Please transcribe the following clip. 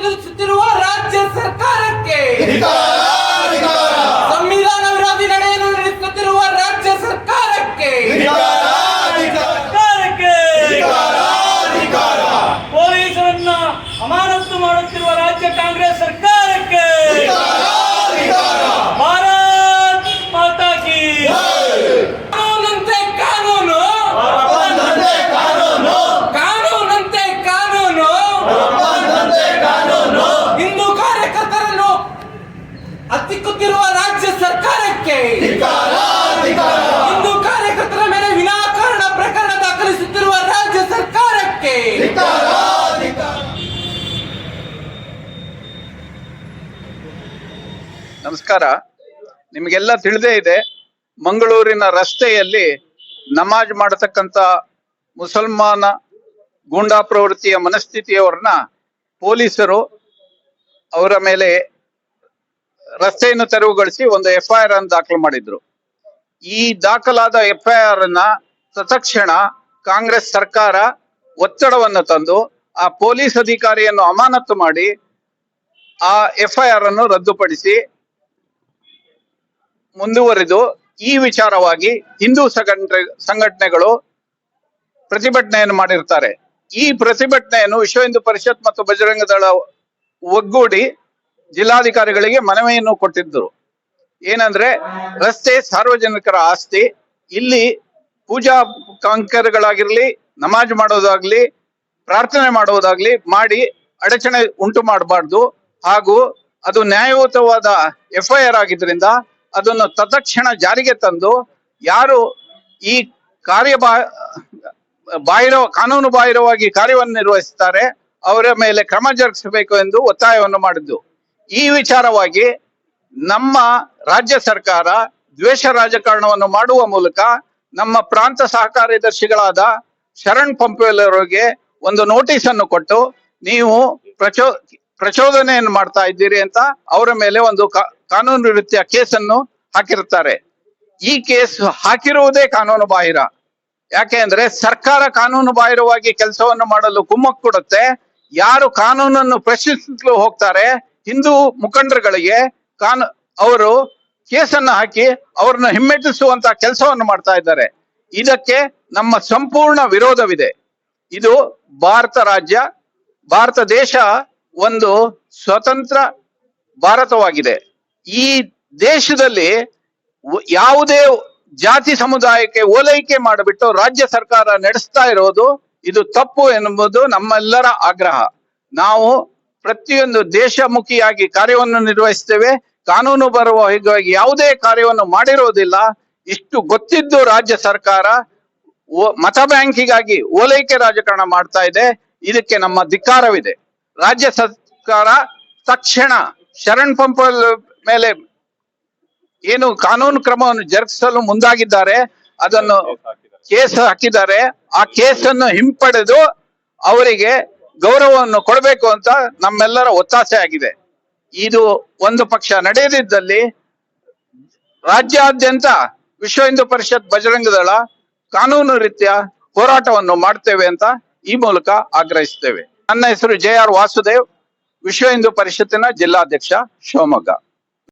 が映ってる。ರಾಜ್ಯ ಸರ್ಕಾರಕ್ಕೆ? ಹಿಂದೂ ಕಾರ್ಯಕರ್ತರ ಮೇಲೆ ವಿನಾಕಾರಣ ಪ್ರಕರಣ ದಾಖಲಿಸುತ್ತಿರುವ ರಾಜ್ಯ ಸರ್ಕಾರಕ್ಕೆ? ನಮಸ್ಕಾರ. ನಿಮಗೆಲ್ಲ ತಿಳಿದೇ ಇದೆ, ಮಂಗಳೂರಿನ ರಸ್ತೆಯಲ್ಲಿ ನಮಾಜ್ ಮಾಡತಕ್ಕಂತ ಮುಸಲ್ಮಾನ ಗೂಂಡಾ ಪ್ರವೃತ್ತಿಯ ಮನಸ್ಥಿತಿಯವರನ್ನ ಪೊಲೀಸರು ಅವರ ಮೇಲೆ ರಸ್ತೆಯನ್ನು ತೆರವುಗೊಳಿಸಿ ಒಂದು ಎಫ್ಐಆರ್ ಅನ್ನು ದಾಖಲು ಮಾಡಿದ್ರು. ಈ ದಾಖಲಾದ ಎಫ್ಐಆರ್ ಅನ್ನ ತತ್ಕ್ಷಣ ಕಾಂಗ್ರೆಸ್ ಸರ್ಕಾರ ಒತ್ತಡವನ್ನು ತಂದು, ಆ ಪೊಲೀಸ್ ಅಧಿಕಾರಿಯನ್ನು ಅಮಾನತು ಮಾಡಿ, ಆ ಎಫ್ಐಆರ್ ಅನ್ನು ರದ್ದುಪಡಿಸಿ ಮುಂದುವರಿದು, ಈ ವಿಚಾರವಾಗಿ ಹಿಂದೂ ಸಂಘಟನೆ, ಸಂಘಟನೆಗಳು ಪ್ರತಿಭಟನೆಯನ್ನು ಮಾಡಿರ್ತಾರೆ. ಈ ಪ್ರತಿಭಟನೆಯನ್ನು ವಿಶ್ವ ಹಿಂದೂ ಪರಿಷತ್ ಮತ್ತು ಬಜರಂಗ ದಳ ಒಗ್ಗೂಡಿ ಜಿಲ್ಲಾಧಿಕಾರಿಗಳಿಗೆ ಮನವಿಯನ್ನು ಕೊಟ್ಟಿದ್ದರು. ಏನಂದ್ರೆ, ರಸ್ತೆ ಸಾರ್ವಜನಿಕರ ಆಸ್ತಿ, ಇಲ್ಲಿ ಪೂಜಾ ಕಂಕರಗಳಾಗಿರ್ಲಿ, ನಮಾಜ್ ಮಾಡೋದಾಗ್ಲಿ, ಪ್ರಾರ್ಥನೆ ಮಾಡುವುದಾಗ್ಲಿ ಮಾಡಿ ಅಡಚಣೆ ಉಂಟು ಮಾಡಬಾರ್ದು. ಹಾಗೂ ಅದು ನ್ಯಾಯಯುತವಾದ ಎಫ್ಐಆರ್ ಆಗಿದ್ರಿಂದ ಅದನ್ನು ತತ್ಕ್ಷಣ ಜಾರಿಗೆ ತಂದು ಯಾರು ಈ ಕಾರ್ಯ ಬಾಹಿರ, ಕಾನೂನು ಬಾಹಿರವಾಗಿ ಕಾರ್ಯವನ್ನು ನಿರ್ವಹಿಸುತ್ತಾರೆ ಅವರ ಮೇಲೆ ಕ್ರಮ ಜರುಗಿಸಬೇಕು ಎಂದು ಒತ್ತಾಯವನ್ನು ಮಾಡಿದ್ದು. ಈ ವಿಚಾರವಾಗಿ ನಮ್ಮ ರಾಜ್ಯ ಸರ್ಕಾರ ದ್ವೇಷ ರಾಜಕಾರಣವನ್ನು ಮಾಡುವ ಮೂಲಕ ನಮ್ಮ ಪ್ರಾಂತ ಸಹಕಾರ್ಯದರ್ಶಿಗಳಾದ ಶರಣ್ ಪಂಪೇಲ್ ಒಂದು ನೋಟಿಸ್ ಅನ್ನು ಕೊಟ್ಟು ನೀವು ಪ್ರಚೋ, ಪ್ರಚೋದನೆಯನ್ನು ಮಾಡ್ತಾ ಇದ್ದೀರಿ ಅಂತ ಅವರ ಮೇಲೆ ಒಂದು ಕಾನೂನು ರೀತಿಯ ಕೇಸನ್ನು ಹಾಕಿರುತ್ತಾರೆ. ಈ ಕೇಸ್ ಹಾಕಿರುವುದೇ ಕಾನೂನು ಬಾಹಿರ. ಯಾಕೆ ಅಂದ್ರೆ ಸರ್ಕಾರ ಕಾನೂನು ಬಾಹಿರವಾಗಿ ಕೆಲಸವನ್ನು ಮಾಡಲು ಕುಮ್ಮಕ್ಕು ಕೊಡುತ್ತೆ ಯಾರು ಕಾನೂನನ್ನು ಪ್ರಶ್ನಿಸಲು ಹೋಗ್ತಾರೆ ಹಿಂದೂ ಮುಖಂಡರುಗಳಿಗೆ ಕಾನ್, ಅವರು ಕೇಸನ್ನು ಹಾಕಿ ಅವ್ರನ್ನ ಹಿಮ್ಮೆಟ್ಟಿಸುವಂತ ಕೆಲಸವನ್ನು ಮಾಡ್ತಾ ಇದ್ದಾರೆ. ಇದಕ್ಕೆ ನಮ್ಮ ಸಂಪೂರ್ಣ ವಿರೋಧವಿದೆ. ಇದು ಭಾರತ ರಾಜ್ಯ, ಭಾರತ ದೇಶ ಒಂದು ಸ್ವತಂತ್ರ ಭಾರತವಾಗಿದೆ. ಈ ದೇಶದಲ್ಲಿ ಯಾವುದೇ ಜಾತಿ ಸಮುದಾಯಕ್ಕೆ ಓಲೈಕೆ ಮಾಡಿಬಿಟ್ಟು ರಾಜ್ಯ ಸರ್ಕಾರ ನಡೆಸ್ತಾ ಇರೋದು ಇದು ತಪ್ಪು ಎನ್ನುವುದು ನಮ್ಮೆಲ್ಲರ ಆಗ್ರಹ. ನಾವು ಪ್ರತಿಯೊಂದು ದೇಶಮುಖಿಯಾಗಿ ಕಾರ್ಯವನ್ನು ನಿರ್ವಹಿಸ್ತೇವೆ ಕಾನೂನು ಬರುವವಾಗಿ ಯಾವುದೇ ಕಾರ್ಯವನ್ನು ಮಾಡಿರೋದಿಲ್ಲ. ಇಷ್ಟು ಗೊತ್ತಿದ್ದು ರಾಜ್ಯ ಸರ್ಕಾರ ಮತ ಬ್ಯಾಂಕಿಗಾಗಿ ಓಲೈಕೆ ರಾಜಕಾರಣ ಮಾಡ್ತಾ ಇದೆ. ಇದಕ್ಕೆ ನಮ್ಮ ಧಿಕ್ಕಾರವಿದೆ. ರಾಜ್ಯ ಸರ್ಕಾರ ತಕ್ಷಣ ಶರಣ್ ಪಂಪ ಮೇಲೆ ಏನು ಕಾನೂನು ಕ್ರಮವನ್ನು ಜರುಗಿಸಲು ಮುಂದಾಗಿದ್ದಾರೆ. ಅದನ್ನು ಕೇಸ್ ಹಾಕಿದ್ದಾರೆ. ಆ ಕೇಸನ್ನು ಹಿಂಪಡೆದು ಅವರಿಗೆ ಗೌರವವನ್ನು ಕೊಡಬೇಕು ಅಂತ ನಮ್ಮೆಲ್ಲರ ಒತ್ತಾಸೆ ಆಗಿದೆ. ಇದು ಒಂದು ಪಕ್ಷ ನಡೆಯದಿದ್ದಲ್ಲಿ ರಾಜ್ಯಾದ್ಯಂತ ವಿಶ್ವ ಹಿಂದೂ ಪರಿಷತ್ ಬಜರಂಗ ದಳ ಕಾನೂನು ರೀತ್ಯ ಹೋರಾಟವನ್ನು ಮಾಡ್ತೇವೆ ಅಂತ ಈ ಮೂಲಕ ಆಗ್ರಹಿಸ್ತೇವೆ. ನನ್ನ ಹೆಸರು ಜೆ ಆರ್ ವಾಸುದೇವ್, ವಿಶ್ವ ಹಿಂದೂ ಪರಿಷತ್ತಿನ ಜಿಲ್ಲಾಧ್ಯಕ್ಷ ಶಿವಮೊಗ್ಗ.